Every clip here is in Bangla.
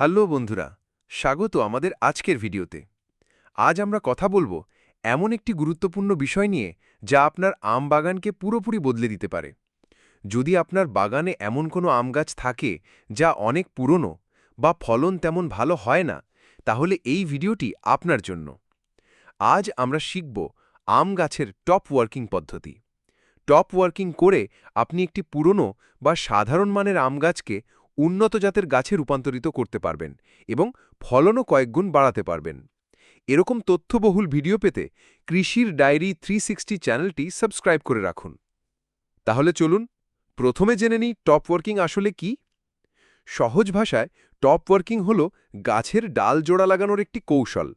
হ্যালো বন্ধুরা, স্বাগত আমাদের আজকের ভিডিওতে। আজ আমরা কথা বলব এমন একটি গুরুত্বপূর্ণ বিষয় নিয়ে যা আপনার আম বাগানকে পুরোপুরি বদলে দিতে পারে। যদি আপনার বাগানে এমন কোনো আম গাছ থাকে যা অনেক পুরনো বা ফলন তেমন ভালো হয় না, তাহলে এই ভিডিওটি আপনার জন্য। আজ আমরা শিখব আম গাছের টপ ওয়ার্কিং পদ্ধতি। টপ ওয়ার্কিং করে আপনি একটি পুরনো বা সাধারণ মানের আম গাছকে উন্নত জাতের গাছে রূপান্তরিত করতে পারবেন এবং ফলনও কয়েকগুণ বাড়াতে পারবেন। এরকম তথ্যবহুল ভিডিও পেতে কৃষির ডায়েরি থ্রি চ্যানেলটি সাবস্ক্রাইব করে রাখুন। তাহলে চলুন, প্রথমে জেনে নিই টপ ওয়ার্কিং আসলে কি। সহজ ভাষায়, টপ ওয়ার্কিং হল গাছের ডাল জোড়া লাগানোর একটি কৌশল।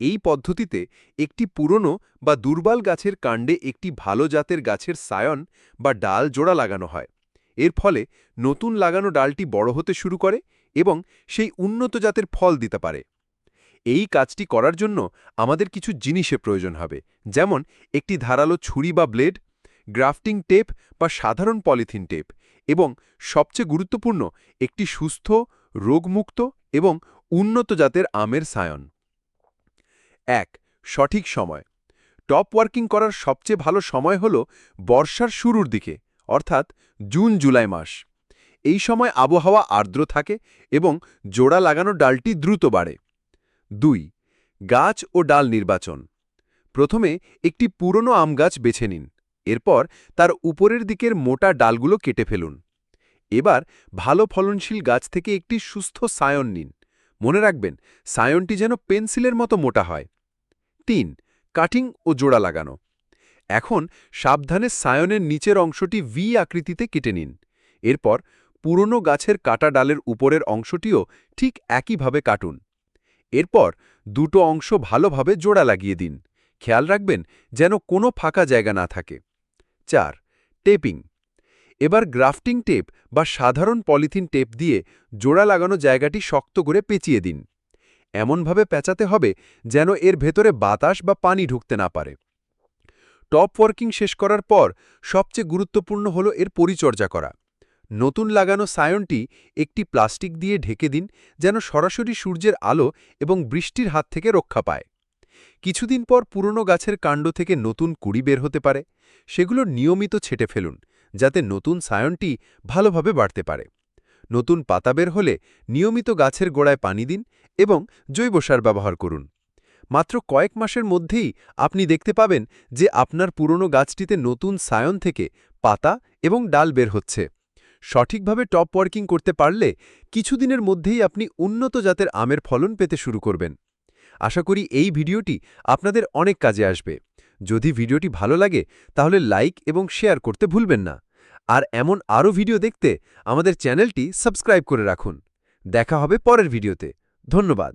এই পদ্ধতিতে একটি পুরনো বা দুর্বল গাছের কাণ্ডে একটি ভালো জাতের গাছের সায়ন বা ডাল জোড়া লাগানো হয়। এর ফলে নতুন লাগানো ডালটি বড় হতে শুরু করে এবং সেই উন্নত জাতের ফল দিতে পারে। এই কাজটি করার জন্য আমাদের কিছু জিনিসের প্রয়োজন হবে, যেমন একটি ধারালো ছুরি বা ব্লেড, গ্রাফটিং টেপ বা সাধারণ পলিথিন টেপ এবং সবচেয়ে গুরুত্বপূর্ণ একটি সুস্থ, রোগমুক্ত এবং উন্নত জাতের আমের সায়ন। এক, সঠিক সময়। টপ ওয়ার্কিং করার সবচেয়ে ভালো সময় হল বর্ষার শুরুর দিকে। অর্থাৎ জুন জুলাই মাস। এই সময় আবহাওয়া আর্দ্র থাকে এবং জোড়া লাগানো ডালটি দ্রুত বাড়ে। দুই, গাছ ও ডাল নির্বাচন। প্রথমে একটি পুরনো আম গাছ বেছে নিন, এরপর তার উপরের দিকের মোটা ডালগুলো কেটে ফেলুন। এবার ভালো ফলনশীল গাছ থেকে একটি সুস্থ সায়ন নিন। মনে রাখবেন, সায়নটি যেন পেন্সিলের মতো মোটা হয়। তিন, কাটিং ও জোড়া লাগানো। এখন সাবধানে সায়নের নিচের অংশটি ভি আকৃতিতে কেটে নিন। এরপর পুরনো গাছের কাটা ডালের উপরের অংশটিও ঠিক একইভাবে কাটুন। এরপর দুটো অংশ ভালোভাবে জোড়া লাগিয়ে দিন। খেয়াল রাখবেন যেন কোনো ফাঁকা জায়গা না থাকে। চার, টেপিং। এবার গ্রাফটিং টেপ বা সাধারণ পলিথিন টেপ দিয়ে জোড়া লাগানো জায়গাটি শক্ত করে পেঁচিয়ে দিন। এমনভাবে পেঁচাতে হবে যেন এর ভেতরে বাতাস বা পানি ঢুকতে না পারে। টপ ওয়ার্কিং শেষ করার পর সবচেয়ে গুরুত্বপূর্ণ হল এর পরিচর্যা করা। নতুন লাগানো সায়নটি একটি প্লাস্টিক দিয়ে ঢেকে দিন যেন সরাসরি সূর্যের আলো এবং বৃষ্টির হাত থেকে রক্ষা পায়। কিছুদিন পর পুরনো গাছের কাণ্ড থেকে নতুন কুড়ি বের হতে পারে। সেগুলো নিয়মিত ছেটে ফেলুন যাতে নতুন সায়নটি ভালোভাবে বাড়তে পারে। নতুন পাতা বের হলে নিয়মিত গাছের গোড়ায় পানি দিন এবং জৈব সার ব্যবহার করুন। মাত্র কয়েক মাসের মধ্যেই আপনি দেখতে পাবেন যে আপনার পুরনো গাছটিতে নতুন সায়ন থেকে পাতা এবং ডাল বের হচ্ছে। সঠিকভাবে টপ ওয়ার্কিং করতে পারলে কিছুদিনের মধ্যেই আপনি উন্নত জাতের আমের ফলন পেতে শুরু করবেন। আশা করি এই ভিডিওটি আপনাদের অনেক কাজে আসবে। যদি ভিডিওটি ভালো লাগে, তাহলে লাইক এবং শেয়ার করতে ভুলবেন না। আর এমন আরও ভিডিও দেখতে আমাদের চ্যানেলটি সাবস্ক্রাইব করে রাখুন। দেখা হবে পরের ভিডিওতে। ধন্যবাদ।